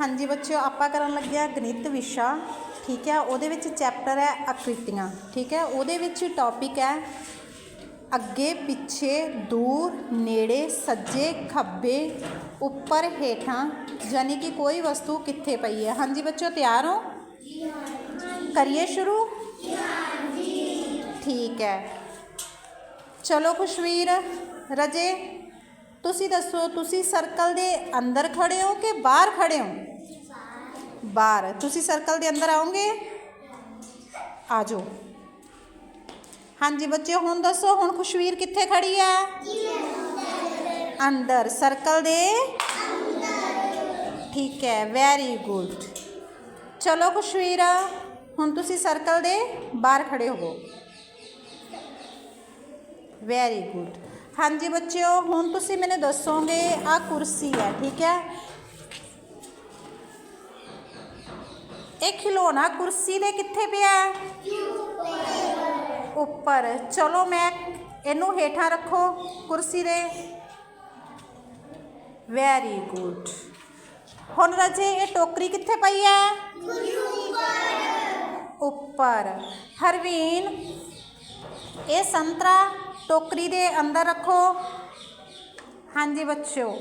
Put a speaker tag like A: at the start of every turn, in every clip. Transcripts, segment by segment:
A: ਹਾਂਜੀ ਬੱਚਿਓ, ਆਪਾਂ ਕਰਨ ਲੱਗਿਆ ਗਣਿਤ ਵਿਸ਼ਾ, ਠੀਕ ਹੈ? ਉਹਦੇ ਵਿੱਚ ਚੈਪਟਰ ਹੈ ਆਕ੍ਰਿਤੀਆਂ, ਠੀਕ ਹੈ? ਉਹਦੇ ਵਿੱਚ ਟੌਪਿਕ ਹੈ ਅੱਗੇ, ਪਿੱਛੇ, ਦੂਰ, ਨੇੜੇ, ਸੱਜੇ, ਖੱਬੇ, ਉੱਪਰ ਹੇਠਾਂ, ਯਾਨੀ ਕਿ ਕੋਈ ਵਸਤੂ ਕਿੱਥੇ ਪਈ ਹੈ? ਹਾਂਜੀ ਬੱਚਿਓ, ਤਿਆਰ ਹੋ? ਕਰੀਏ ਸ਼ੁਰੂ? ਠੀਕ ਹੈ। ਚਲੋ ਖੁਸ਼ਵੀਰ, ਰਜੇ? ਤੁਸੀਂ ਦੱਸੋ, ਤੁਸੀਂ ਸਰਕਲ ਦੇ ਅੰਦਰ ਖੜੇ ਹੋ ਕਿ ਬਾਹਰ ਖੜੇ ਹੋ? ਬਾਹਰ। ਤੁਸੀਂ ਸਰਕਲ ਦੇ ਅੰਦਰ ਆਉਂਗੇ ਆ ਜਾਓ। ਹਾਂਜੀ ਬੱਚਿਓ, ਹੁਣ ਦੱਸੋ, ਹੁਣ ਖੁਸ਼ਵੀਰ ਕਿੱਥੇ ਖੜੀ ਹੈ? ਅੰਦਰ। ਸਰਕਲ ਦੇ ਠੀਕ ਹੈ ਵੈਰੀ ਗੁੱਡ ਚਲੋ ਖੁਸ਼ਵੀਰ ਹੁਣ ਤੁਸੀਂ ਸਰਕਲ ਦੇ ਬਾਹਰ ਖੜੇ ਹੋਵੋ। ਵੈਰੀ ਗੁੱਡ ਹਾਂਜੀ ਬੱਚਿਓ, ਹੁਣ ਤੁਸੀਂ ਮੈਨੂੰ ਦੱਸੋਗੇ ਆ ਕੁਰਸੀ ਹੈ, ਠੀਕ ਹੈ? ਇਹ ਖਿਡੌਣਾ ਕੁਰਸੀ ਦੇ ਕਿੱਥੇ ਪਿਆ ਹੈ? ਉੱਪਰ। ਚਲੋ ਮੈਂ ਇਹਨੂੰ ਹੇਠਾਂ ਰੱਖੋ, ਕੁਰਸੀ ਦੇ। ਵੈਰੀ ਗੁੱਡ ਹੁਣ ਰਜੇ, ਇਹ ਟੋਕਰੀ ਕਿੱਥੇ ਪਈ ਹੈ? ਉੱਪਰ। ਹਰਵੀਨ, ਇਹ ਸੰਤਰਾ ਟੋਕਰੀ ਦੇ ਅੰਦਰ ਰੱਖੋ। ਹਾਂਜੀ ਬੱਚਿਓ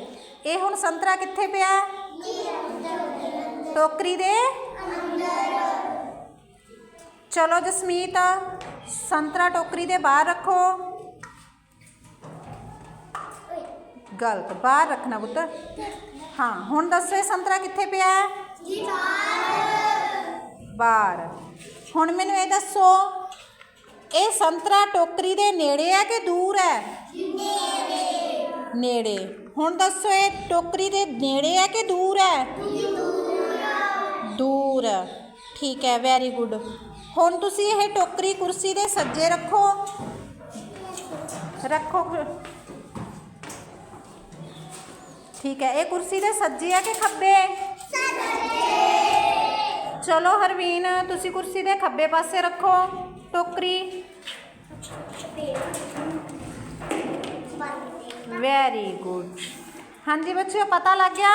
A: ਇਹ ਹੁਣ ਸੰਤਰਾ ਕਿੱਥੇ ਪਿਆ? ਟੋਕਰੀ ਦੇ ਚਲੋ ਜਸਮੀਤ ਸੰਤਰਾ ਟੋਕਰੀ ਦੇ ਬਾਹਰ ਰੱਖੋ। ਗਲਤ ਬਾਹਰ ਰੱਖਣਾ ਪੁੱਤ। ਹਾਂ ਹੁਣ ਦੱਸੋ ਇਹ ਸੰਤਰਾ ਕਿੱਥੇ ਪਿਆ? ਬਾਹਰ। ਹੁਣ ਮੈਨੂੰ ਇਹ ਦੱਸੋ ਇਹ ਸੰਤਰਾ ਟੋਕਰੀ ਦੇ ਨੇੜੇ ਹੈ ਕਿ ਦੂਰ ਹੈ? ਨੇੜੇ। ਹੁਣ ਦੱਸੋ, ਇਹ ਟੋਕਰੀ ਦੇ ਨੇੜੇ ਹੈ ਕਿ ਦੂਰ ਹੈ? ਦੂਰ। ਠੀਕ ਹੈ ਵੈਰੀ ਗੁੱਡ ਹੁਣ ਤੁਸੀਂ ਇਹ ਟੋਕਰੀ ਕੁਰਸੀ ਦੇ ਸੱਜੇ ਰੱਖੋ। ਰੱਖੋ ਠੀਕ ਹੈ, ਇਹ ਕੁਰਸੀ ਦੇ ਸੱਜੇ ਹੈ ਕਿ ਖੱਬੇ? ਚਲੋ ਹਰਵੀਨ, ਤੁਸੀਂ ਕੁਰਸੀ ਦੇ ਖੱਬੇ ਪਾਸੇ ਰੱਖੋ। ਟੋਕਰੀ। ਵੈਰੀ ਗੁੱਡ ਹਾਂਜੀ ਬੱਚਿਓ ਪਤਾ ਲੱਗ ਗਿਆ?